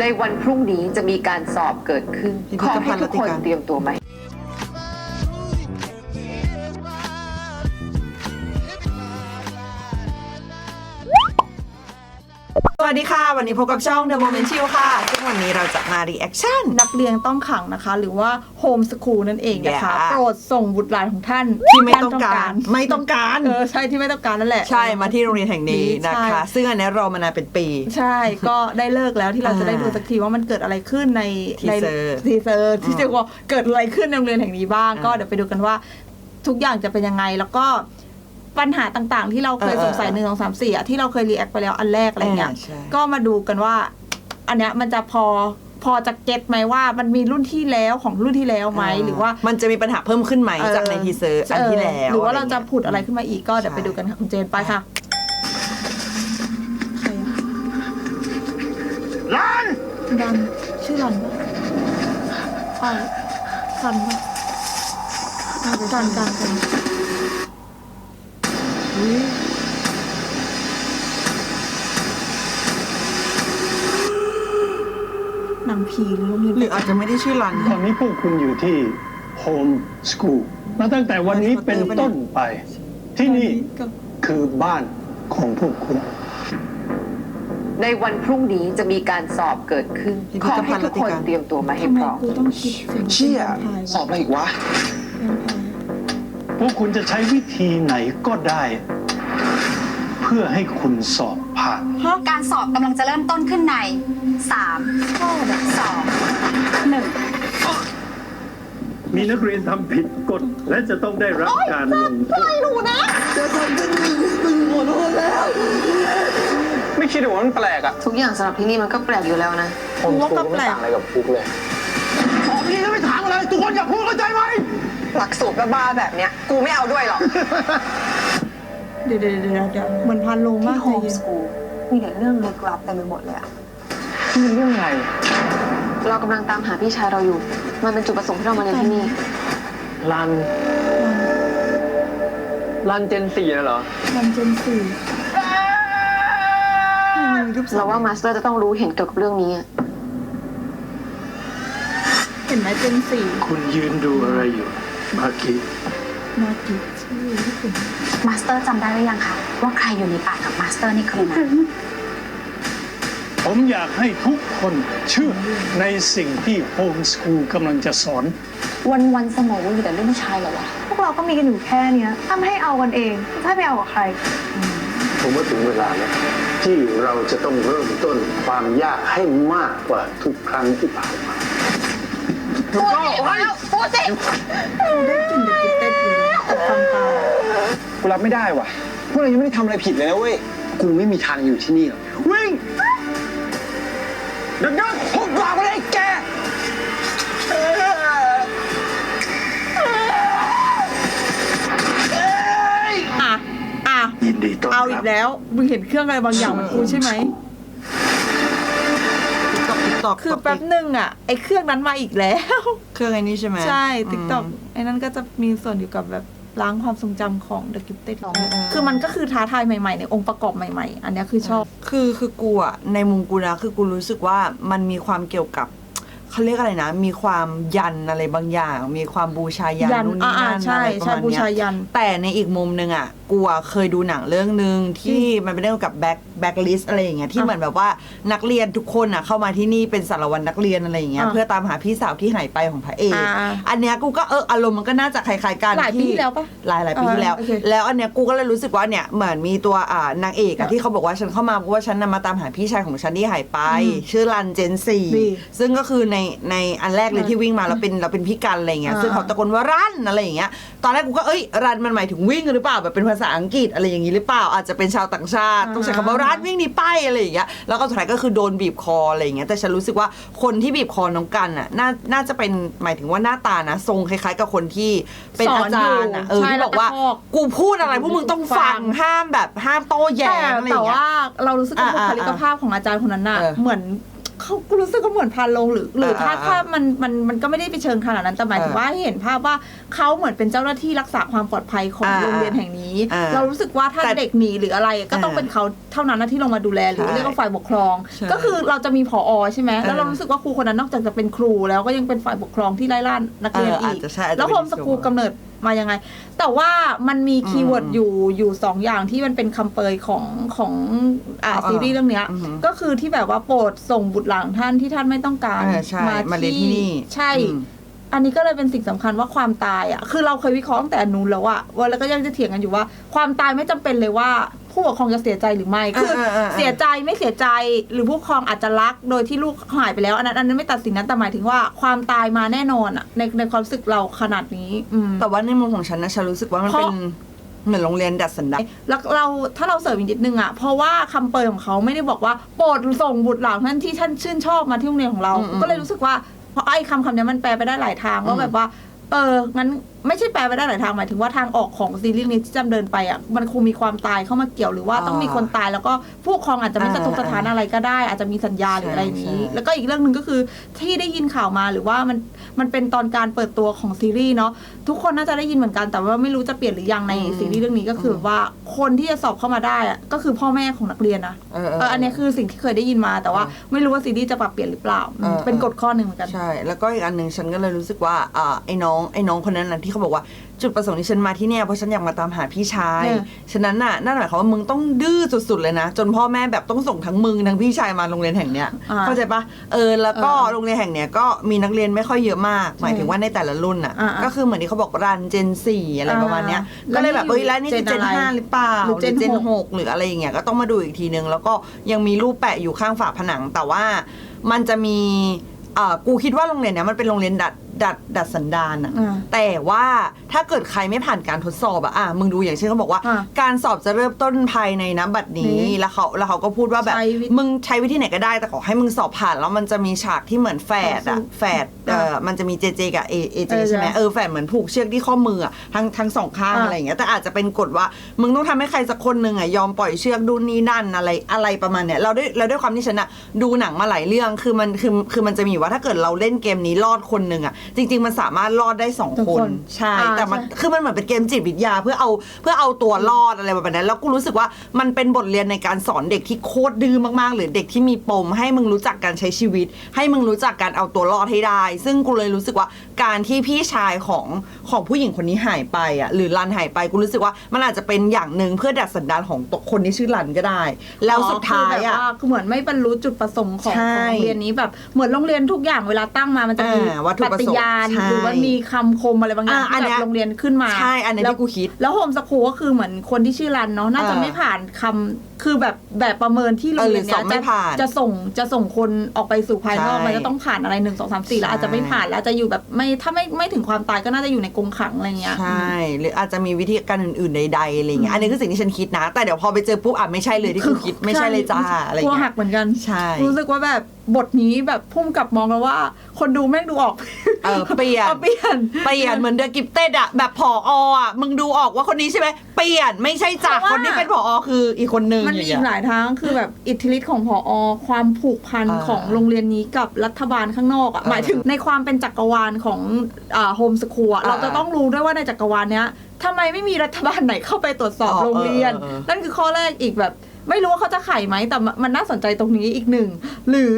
ในวันพรุ่งนี้จะมีการสอบเกิดขึ้น พิขพิอธภัให้ณฑ์ทุกคนรัตติการ เตรียมตัวมา สวัสดีค่ะ วันนี้พบกับช่อง The Moment Chill ค่ะ ซึ่งวันนี้เราจะมา reaction นักเรียนต้องขังนะคะ หรือว่าโฮมส o ูลนั่นเองนะคะ Yeah โปรดส่งบุตรหลานของท่านที่ไม่ต้องการ ไม่ต้องการ เออใช่ที่ไม่ต้องการนั่นแหละ ใช่มาที่โรงเรียนแห่งนี้นะใช่ คะ ซึ่งอันนี้รอมานานเป็นปี ใช่ ก็ได้เลิกแล้วที่เราจะได้อ่าดูสักทีว่ามันเกิดอะไรขึ้นในทีในเซอร์ทีเซอร์ที่อืมจะว่าเกิดอะไรขึ้นในโรงเรียนแห่งนี้บ้างอ่าก็เดี๋ยวไปดูกันว่า ทุกอย่างจะเป็นยังไงแล้วก็ ปัญหาต่างๆ ที่เราเคยเออสงสัยเออหนึ่งสองสามสี่อะที่เราเคยรีแอคไปแล้วอันแรกอะไรเงี้ยอ่าใช่ ก็มาดูกันว่า อันเนี้ยมันจะพอพอจะเก็ตไหมว่ามันมีรุ่นที่แล้วของรุ่นที่แล้วไหมหรือว่า มันจะมีปัญหาเพิ่มขึ้นไหมเออ จากในทีเซอร์อันที่แล้วหรือว่าเราไงี้ยจะผุดอะไรขึ้นมาอีกก็เดี๋ยวไปดูกันค่ะคุณเจนไปค่ะใครอะลันรันชื่อรันปะอ๋อรันปะอ่ารันรันรันอุ๊ย หนังผีหรือโรงเรียนหรืออาจจะไม่ได้ชื่อรันตอนนี้พวกคุณอยู่ที่โฮมส o ูลมาตั้งแต่วันนี้เป็นต้นไป ที่นี่กับคือบ้านของพวกคุณ ในวันพรุ่งนี้จะมีการสอบเกิดขึ้นพิพิขอธภัให้ณฑ์ทุกคนรัตติการเตรียมตัวมาให้ทำไมพร้อมกูต้องคิดสิ่งเชี่ยเป็นสอบอะไรอีกวะแวมไพร์พวกคุณจะใช้วิธีไหนก็ได้ เพื่อให้คุณสอบผ่านฮะการสอบกำลังจะเริ่มต้นขึ้นใน3ชอบอะ2 1 มีนักเรียนทำผิดกฎและจะต้องได้รับการลงโทษไม่คิดว่ามันแปลกอะทุกอย่างสำหรับที่นี่มันก็แปลกอยู่แล้วนะ ผมครูไม่ต่างอะไรกับฟุกเลย ของนี้ก็ไม่ถามอะไร ทุกคนอย่าพูดเข้าใจไหม หลักสูตรบ้าๆแบบเนี้ย กูไม่เอาด้วยหรอก เดี๋ยวเดี๋ยวเดี๋ยวเดี๋ยวเหมือนพันโลงมากโฮเลยมสกูลมีแต่เรื่องลึกลับเต็มไปหมดเลยอะนี่เรื่องอะไร เรากำลังตามหาพี่ชายเราอยู่ มันเป็นจุดประสงค์ที่เรามาเรียนที่นี่ รัน รันเจนสี่น่ะเหรอ มันเจนสี่เราว่ามาสเตอร์จะต้องรู้เห็นเกี่ยวกับเรื่องนี้อะเห็นไหมเจนสี่คุณยืนดูอะไรอยู่ มาคิมากิชื่อที่คุณมาสเตอร์จำได้หรือยังคะว่าใครอยู่ในป่ากับมาสเตอร์ในคืนนั้นผมอยากให้ทุกคนเชื่อในสิ่งที่โฮมส o ูลกำลังจะสอน วันวันๆสมองมันมีแต่เรื่องผู้ชายเหรอวะพวกเราก็มีกันอยู่แค่เนี้ยถ้าไม่ให้เอากันเอง ถ้าไปเอากับใคร ผมว่าถึงเวลาแล้วที่เราจะต้องเริ่มต้นความยากให้มากกว่าทุกครั้งที่ผ่านมา พูดสิพูดสิกูได้กลิ่นเด็กกินเต้นอยู่นะแต่ฟังตากูรับไม่ได้ว่ะ พวกเรายังไม่ได้ทำอะไรผิดเลยนะเว้ย กูไม่มีทางอยู่ที่นี่หรอกวิ่งเดินเดินหุบปากไปเลยไอ้แก อะอะยินดีต้อนเอารัอีบกแล้ว มึงเห็นเครื่องอะไรบางอย่างเหมือนกูใช่ไหม ติ๊กต็อกติ๊กต็อกคือแป๊บหนึ่งอะไอ้เครื่องนั้นมาอีกแล้ว เครื่องไอ้นี้ใช่ไหมใช่ติ๊กต็อกมไอ้นั่นก็จะมีส่วนอยู่กับแบบล้างความทรงจำของ The Gifted เออเออคือมันก็คือท้าทายใหม่ๆ ในองค์ประกอบใหม่ๆ อันเนี้ยคือชอบ คือคือกูอะในมุมกูนะ คือกูรู้สึกว่ามันมีความเกี่ยวกับเขาเรียกอะไรนะ มีความยันอะไรบางอย่าง มีความบูชายันยันนู่นนี่อ่านั่นใช่อะไรประใช่มาณบูเนี้ชายยันแต่ในอีกมุมหนึ่งอะ กูอะเคยดูหนังเรื่องหนึ่งที่มันเป็นเรื่องกับแบ็คแบ็คลิสอะไรอย่างเงี้ยที่อะเหมือนแบบว่านักเรียนทุกคนอะเข้ามาที่นี่เป็นสารวัตรนักเรียนอะไรอย่างเงี้ยอะเพื่อตามหาพี่สาวที่หายไปของพระเอกอ่าอันเนี้ยกูก็เอออารมณ์มันก็น่าจะคล้ายๆกันหลายปีที่แล้วปะหลายหลายปีที่แล้ว อ่าโอเค แล้วอันเนี้ยกูก็เลยรู้สึกว่าเนี่ยเหมือนมีตัวอ่านางเอกอะที่เขาบอกว่าฉันเข้ามาเพราะว่าฉันนำมาตามหาพี่ชายของฉันที่หายไป ชื่อรันเจนซีดีซึ่งก็คือในในอันแรกเลยอ่าที่วิ่งมาเราเป็นเราเป็นพี่กันอะไรเงี้ยอ่า ซึ่งเขาตะโกนว่ารันอะไรอย่างเงี้ยตอนแรกกูก็เอ้ยรันมันหมายถึงวิ่งหรือเปล่าแบบเป็นภาษาอังกฤษอะไรอย่างงี้หรือเปล่า อาจจะเป็นชาวต่างชาติ ต้องใช้คำว่ารันวิ่งหนีไปอะไรอย่างเงี้ยแล้วก็สุดท้ายก็คือโดนบีบคออะไรอย่างเงี้ยแต่ฉันรู้สึกว่าคนที่บีบคอน้องกันอะน่าน่าจะเป็นหมายถึงว่าหน้าตานะทรงคล้าย ๆ กับคนที่เป็นสออานจารย์อะเอออยู่ใช่ที่บอกว่าแล้วก็พอกกูพูดอะไรพวกมึงต้องฟังห้ามแบบห้ามโต้แย้แต่งอะไรอแต่ย่างเงี้ยว่าเรารู้สึกว่าอ่าบุคลิกภาพของอาจารย์คนนั้นน่ะเออเหมือน เขเขากูรู้สึกก็เหมือนพานลงหรือ หรือถ้าอ่าถ้ามันมันมันก็ไม่ได้ไปเชิงขนาดนั้นแต่หมายถึงเออว่าให้เห็นภาพว่าเขาเหมือนเป็นเจ้าหน้าที่รักษาความปลอดภัยของอ่าโรงเรียนแห่งนี้ อ่าเรารู้สึกว่าถ้าแต่เด็กหนีหรืออะไรก็ต้องอ่าเป็นเขาเท่านั้นนะที่ลงมาดูแลหรือใช่เรียกว่าฝ่ายปกครอง ใช่ก็คือเราจะมีผอใช่ไหมแล้วเราเออรู้สึกว่าครูคนนั้นนอกจากจะเป็นครูแล้วก็ยังเป็นฝ่ายปกครองที่ไล่ล่านักเรียนเอออาอีจกจะใช่อาจจะแล้วเป็นโฮมสกูลส่วนกำเนิด มายังไง แต่ว่ามันมีคีย์เวิร์ดอืมอยู่อยู่สองอย่างที่มันเป็นคำเปยของของอ่าเออซีรีส์เรื่องเนี้ยอือหือก็คือที่แบบว่าโปรดส่งบุตรหลานท่านที่ท่านไม่ต้องการเออใช่มาเรียนที่นี่ใช่อืมอันนี้ก็เลยเป็นสิ่งสำคัญว่าความตายอะ คือเราเคยวิเคราะห์ตั้งแต่นู้นแล้วอะว่าแล้วก็ยังจะเถียงกันอยู่ว่า ความตายไม่จำเป็นเลยว่า ผู้ปกครองจะเสียใจหรือไม่คือเออเออเออเสียใจไม่เสียใจหรือผู้ปกครองอาจจะรัก โดยที่ลูกหายไปแล้ว อันนั้นอันนั้นไม่ตัดสินนะแต่หมายถึงว่าความตายมาแน่นอนอะในในความรู้สึกเราขนาดนี้อืมแต่ว่าในมุมของฉันนะฉันรู้สึกว่ามันเพราะเป็นเหมือนโรงเรียนดัดสันดานแล้วเราถ้าเราเสริมอีกนิดนึงอะ เพราะว่าคำเปิดของเขาไม่ได้บอกว่าโปรดส่งบุตรหลานท่านที่ท่านชื่นชอบมาที่โรงเรียนของเราอืมอืมก็เลยรู้สึกว่าเพราะไอ้คำคำเนี้ยมันแปลไปได้หลายทางอืว่ามแบบว่า เอองั้นไม่ใช่แปลไปได้หลายทางหมายถึงว่าทางออกของซีรีส์นี้ที่จำเดินไปอะมันคงมีความตายเข้ามาเกี่ยวหรือว่าต้องมีคนตายแล้วก็ผู้ปกครองอาจจะไม่อ่าสะทกสถานอะไรก็ได้ อาจจะมีสัญญาหรืออะไรอย่างนี้ใช่แล้วก็อีกเรื่องหนึ่งก็คือที่ได้ยินข่าวมาหรือว่ามันมันเป็นตอนการเปิดตัวของซีรีส์เนาะทุกคนน่าจะได้ยินเหมือนกันแต่ว่าไม่รู้จะเปลี่ยนหรือยังในซีรีส์เรื่องนี้ก็คือว่าคนที่จะสอบเข้ามาได้อะก็คือพ่อแม่ของนักเรียนนะเออเออเอออันเนี้ยคือสิ่งที่เคยได้ยินมาแต่ว่าไม่รู้ว่าซีรีส์จะปรับเปลี่ยนหรือเปล่าเออเป็นกฎข้อหนึ่งเหมือนกันใช่แล้วก็อีกอันหนึ่งฉันก็เลยรู้สึกว่าอ่าไอ้น้องไอ้น้องคนนั้นนะที่เขาบอกว่าจุดประสงค์ที่ฉันมาที่เนี่ยเพราะฉันอยากมาตามหาพี่ชาย เออ ฉะนั้นน่ะนั่นหมายความว่ามึงต้องดื้อสุดๆเลยนะ จนพ่อแม่แบบต้องส่งทั้งมึงทั้งพี่ชายมาโรงเรียนแห่งเนี้ย อ่าเข้าใจปะเออแล้วก็เออโรงเรียนแห่งเนี้ยก็มีนักเรียนไม่ค่อยเยอะมาก หมายถึงว่าในแต่ละรุ่นอะ อ่าก็คือเหมือนที่เขาบอกรันเจนสี่อะไรประมาณเนี้ย อ่าก็เลยแบบแล้วนี่เอ้ยแล้วนี่คือเจเจนนอะไรห้าหรือเปล่าหรือเจนเจนหก หกหรืออะไรอย่างเงี้ยก็ต้องมาดูอีกทีนึง แล้วก็ยังมีรูปแปะอยู่ข้างฝาผนัง แต่ว่ามันจะมีอ่ากูคิดว่าโรงเรียนเนี้ยมันเป็นโรงเรียนดัด ดัดดัดสันดานอะอ่าแต่ว่าถ้าเกิดใครไม่ผ่านการทดสอบอะอะมึงดูอย่างเช่นเขาบอกว่าอ่าการสอบจะเริ่มต้นภายในน้ำบัดนี้นี่แล้วเขาแล้วเขาก็พูดว่าแบบใช้วิธีมึงใช้วิธีไหนก็ได้แต่ขอให้มึงสอบผ่านแล้วมันจะมีฉากที่เหมือนแฝดอะแฝดเออมันจะมีเจเจกับเอเอเจเออใช่ไหมใช่เออแฝดเหมือนผูกเชือกที่ข้อมืออะทั้งทั้งสองข้างอ่าอะไรอย่างเงี้ยแต่อาจจะเป็นกฎว่ามึงต้องทำให้ใครสักคนหนึ่งอะยอมปล่อยเชือกดูนนี่นั่นอะไรอะไรประมาณเนี้ยเราด้วยเราด้วยความที่ฉันอะดูหนังมาหลายเรื่องคือมันคือคือมันจะมีอยู่ว่าถ้าเกิดเราเล่นเกมนี้รอดคนหนึ่งอะจริง ๆ มันสามารถรอดได้สองทุกคคนนใช่อ่าแต่มันใช่ คือมันเหมือนเป็นเกมจิตวิทยาเพื่อเอาเพื่อเอาตัวรอดอะไรแบบนั้น แล้วกูรู้สึกว่ามันเป็นบทเรียนในการสอนเด็กที่โคตรดื้อมากๆ หรือเด็กที่มีปม ให้มึงรู้จักการใช้ชีวิต ให้มึงรู้จักการเอาตัวรอดให้ได้ ซึ่งกูเลยรู้สึกว่าการที่พี่ชายของของผู้หญิงคนนี้หายไปอะหรือรันหายไปกูรู้สึกว่ามันอาจจะเป็นอย่างหนึ่งเพื่อดัดสันดานของตัวคนที่ชื่อรันก็ได้ แล้วสุดท้ายอะ คือแบบว่าคือเหมือนไม่บรรลุจุดประสงค์ของใช่ของโรงเรียนนี้แบบเหมือนโรงเรียนทุกอย่างเวลาตั้งมามันจะมีอ่าวัตถุปประสงค์ฏิญาณใช่หรือว่ามีคำคมอะไรบางอย่างอ่าอันที่เนี้แบย บโรงเรียนขึ้นมาใช่อันเนี้ยแล้วที่กูคิด แล้วโฮมสคูลก็คือเหมือนคนที่ชื่อรันเนาะน่าจะอ่าไม่ผ่านคำคือแบบแบบประเมินที่โรงเรียนเออหรือสอบไม่เนี้ยจะผ่านจะส่งจะส่งคนออกไปสู่ภายนอกใช่มันจะต้องผ่านอะไรหนึ่งสองสามสี่แล้วใช่อาจจะไม่ผ่านแล้วจะอยู่แบบไม่ถ้าไม่ไม่ถึงความตายก็น่าจะอยู่ในกรงขังอะไรเงี้ย ใช่ หรืออาจจะมีวิธีการอื่นๆใดๆอะไรเงี้ยอันนี้คือสิ่งที่ฉันคิดนะ แต่เดี๋ยวพอไปเจอปุ๊บอะไม่ใช่เลยที่กูคิดไม่ใช่เลยจ้าอะไรกลัวเงี้หัยกเหมือนกัน ใช่รู้สึกว่าแบบ บทนี้แบบพุ่มกับมองแล้วว่า คนดูแม่งดูออก เออเปลี่ยนอาเปลี่ยนเปลี่ยนเหมือนเดอะกิฟเต็ดอะแบบผออะมึงดูออกว่าคนนี้ใช่ไหมเปลี่ยนไม่ใช่จากเพราะว่าคนที่เป็นผอคืออีกคนนึงมันมีอย่างอีเงี้กยหลายทางคือแบบอิทธิฤทธิ์ของพอความผูกพันอ่าของโรงเรียนนี้กับรัฐบาลข้างนอกอะเออหมายถึงในความเป็นจักรวาลของโฮมสคูลอ่าเราจะต้องรู้ด้วยว่าในจักรวาลเนี้ยทำไมไม่มีรัฐบาลไหนเข้าไปตรวจสอบอ๋อโรงเรียนเออเออนั่นคือข้อแรกอีกแบบ ไม่รู้ว่าเขาจะไขไหมแต่มันมันน่าสนใจตรงนี้อีกหนึ่ง หรือ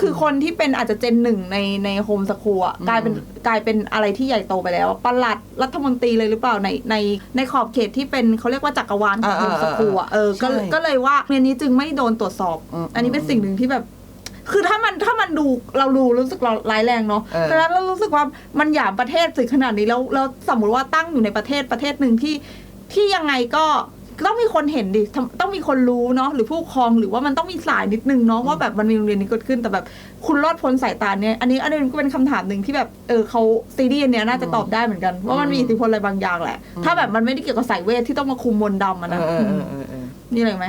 คือคนที่เป็นอาจจะเจนหนึ่งในในโฮมสคูลอะกลายเป็นกลายเป็นอะไรที่ใหญ่โตไปแล้วปลัดรัฐมนตรีเลยหรือเปล่าในในในขอบเขตที่เป็นเขาเรียกว่าจักรวาลของโฮมสคูลอะเออก็เลยใช่ก็เลยว่าเรียนนี้จึงไม่โดนตรวจสอบอืมอันนี้เป็นสิ่งหนึ่งที่แบบคือถ้ามันถ้ามันดูเราดูรู้สึกเราร้ายแรงเนาะเออแต่แล้วเรารู้สึกว่ามันหยามประเทศถึงขนาดนี้แล้วแล้วสมมติว่าตั้งอยู่ในประเทศประเทศหนึ่งที่ที่ยังไงก็ ต้องมีคนเห็นดิทำต้องมีคนรู้เนาะหรือผู้ปกครองหรือว่ามันต้องมีสายนิดนึงเนาะว่าแบบมันมีโรงเรียนนี้เกิดขึ้นแต่แบบ คุณรอดพ้นสายตาเนี่ย อันนี้อันนี้ก็เป็นคำถามหนึ่งที่แบบเออเขาซีรีส์อันเนี้ยน่าจะตอบได้เหมือนกันว่ามันมีอิทธิพลอะไรบางอย่างแหละ ถ้าแบบมันไม่ได้เกี่ยวกับสายเวทที่ต้องมาคุมมนต์ดำอะเอนะอเออเออเออเออนี่อะไรไหม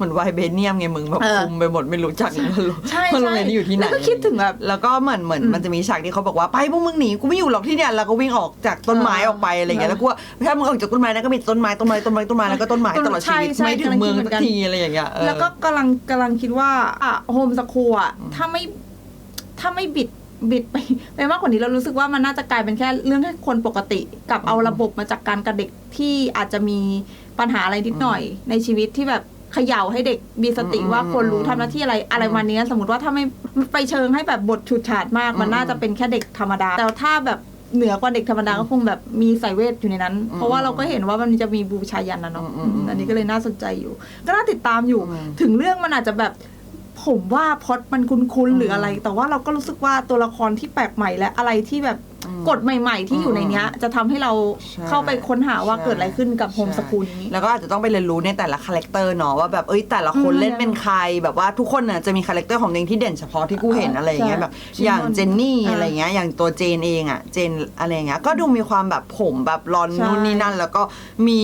เหมือนไวเบเนียมไงมึงแบบเออคุมไปหมดไม่รู้จักว่าโรงใช่ว่าโรงเรียนนี้อยู่ที่ไหนแล้วก็คิดถึงแบบแล้วก็เหมือนเหมือนอืมมันจะมีฉากที่เขาบอกว่าไปพวกมึงหนีกูไม่อยู่หรอกที่เนี่ยแล้วก็วิ่งออกจากต้นไม้เออออกไปอะไรอย่างเงี้ยเออแล้วกูว่าถ้ามึงออกจากต้นไม้นะก็มีต้นไม้ต้นไม้ต้นไม้ต้นไม้แล้วก็ต้นไม้ตลอดชีวิตใช่ใช่ไม่ถึงเมืองกำลังคิดเหมืสัอกนกันทีอะไรอย่างเงี้ยเออแล้วก็กำลังกำลังคิดว่าอะโฮมสคูลอะถ้าไม่ถ้าไม่บิดบิดไปไปมากกว่านี้เรารู้สึกว่ามันน่าจะกลายเป็นแค่เรื่องให้คนปกติกับเอาระบบมาจากการกับเด็กที่อาจจะมีปัญหาอะไรนิดหน่อยในชีวิตที่แบบ เขย่าให้เด็กมีสติอืมว่าควรรู้อืมทำหน้าที่อะไรอะไรวันนี้สมมติว่าถ้าไม่ไปเชิงให้แบบบทฉูดฉาดมาก มันอืมน่าจะเป็นแค่เด็กธรรมดา แต่ถ้าแบบเหนือกว่าเด็กธรรมดาก็คงแบบมีสายเวทอยู่ในนั้น เพราะว่าเราก็เห็นว่ามันจะมีบูชายันนะเนาะอืมอืมอันนี้ก็เลยน่าสนใจอยู่ ก็น่าติดตามอยู่อืมถึงเรื่องมันอาจจะแบบผมว่าพล็อดมันคุ้นๆหรืออะไร แต่ว่าเราก็รู้สึกว่าตัวละครที่แปลกใหม่และอะไรที่แบบ กฎใหม่ ๆ ที่อยู่ในเนี้ย จะทำให้เราใช่เข้าไปค้นหาว่าใช่เกิดอะไรขึ้นกับโฮมใช่สกูลนี้ แล้วก็อาจจะต้องไปเรียนรู้ในแต่ละคาแรคเตอร์เนาะว่าแบบเอ้ยแต่ละคนอืมเล่นเป็นใครแบบว่าทุกคนน่ะจะมีคาแรคเตอร์ของตัวเองที่เด่นเฉพาะที่กูเห็นอะไรอย่างเงี้ยใช่แบบใช่อย่างเจนนี่อ่าอะไรเงี้ยอย่างตัวเจนเองอะเจนอะไรเงี้ยก็ดูมีความแบบผมแบบรอนใช่นู่นนี่นั่น แล้วก็มี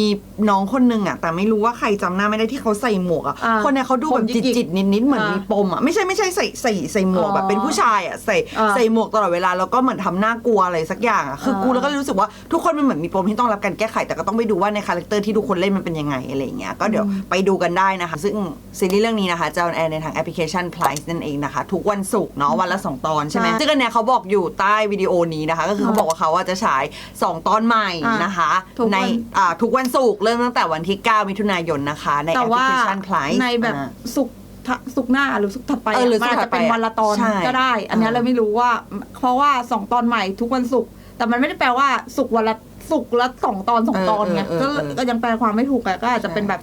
น้องคนหนึงอะแต่ไม่รู้ว่าใครจำหน้าไม่ได้ที่เขาใส่หมวกอะอ่าคนเนี้ยเขาดูแบบผมหยิจิตกๆจิตนิดนิดๆเหมือนอ่ามีมีปมอะไม่ใช่ไม่ใช่ใส่ใส่ใส่หมวกแบบเป็นผู้ชายอะใส่อ่าใส่หมวกตลอดเวลาแล้วก็เหมือนทำหน้ากลัวอะไรสักอย่างอะคือกูอ่าแล้วก็รู้สึกว่าทุกคนมันเหมือนมีปมที่ต้องรับการแก้ไข แต่ก็ต้องไปดูว่าในคาแรคเตอร์ที่ทุกคนเล่นมันเป็นยังไงอะไรอย่างเงี้ย ก็เดี๋ยวไปดูกันได้นะคะ ซึ่งซีรีส์เรื่องนี้นะคะจะออนแอร์ในทางแอปพลิเคชัน p l i c e นั่นเองนะคะ ทุกวันศุกร์เนาะวันละ 2 ตอนใช่ไหมใช่ซึ่งอันเนี้ยเขาบอกอยู่ใต้วิดีโอนี้นะคะ ก็คือเขาบอกว่าเขาว่าจะฉาย 2 ตอนใหม่อ่านนะคะทุกวัน ในอ่าทุกวันศุกร์เริ่มตั้งแต่วันที่ 9 มิถุนายนนะคะ ในแอแต่ปพลิว่าเคชัน p l i c e ในแบบสุกร์ทะ สุกร์หน้าหรือสุกร์ถัดไปเออหรือมันอาจจะเป็นสุกร์ถัดไปวันละตอนใช่ก็ได้ อันเนี้ยอ่า เราไม่รู้ว่า เพราะว่าสองตอนใหม่ทุกวันศุกร์แต่มันไม่ได้แปลว่าศุกร์วันละศุกร์ละสองตอนสองตอนไงเออเอก็อเออก็ยังแปลความไม่ถูกอะก็อาจจะเป็นแบบ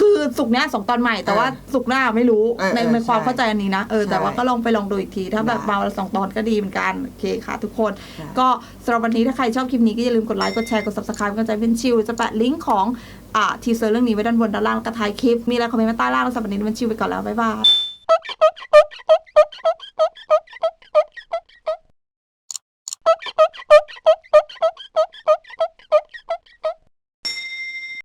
คือศุกร์เนี้ยสองตอนใหม่แต่ว่าศุกร์หน้าไม่รู้เออในเออในความใช่เข้าใจอันนี้นะเออแต่ใช่ว่าก็ลองไปลองดูอีกที ถ้าแบบได้ มาวันละสองตอนก็ดีเหมือนกันโอเคค่ะทุกคนใช่ก็สำหรับวันนี้ถ้าใครชอบคลิปนี้ก็อย่าลืมกดไลค์กดแชร์กด subscribe กันใจเป็นชิวจะแปะลิงก์ของอ่า ทีเซอร์เรื่องนี้ไว้ด้านบนด้านล่างแล้วก็ท้ายคลิป มีอะไรคอมเมนต์มาใต้ล่างแล้วสำหรับวันนี้มันชิวไปก่อนแล้วบ๊ายบาย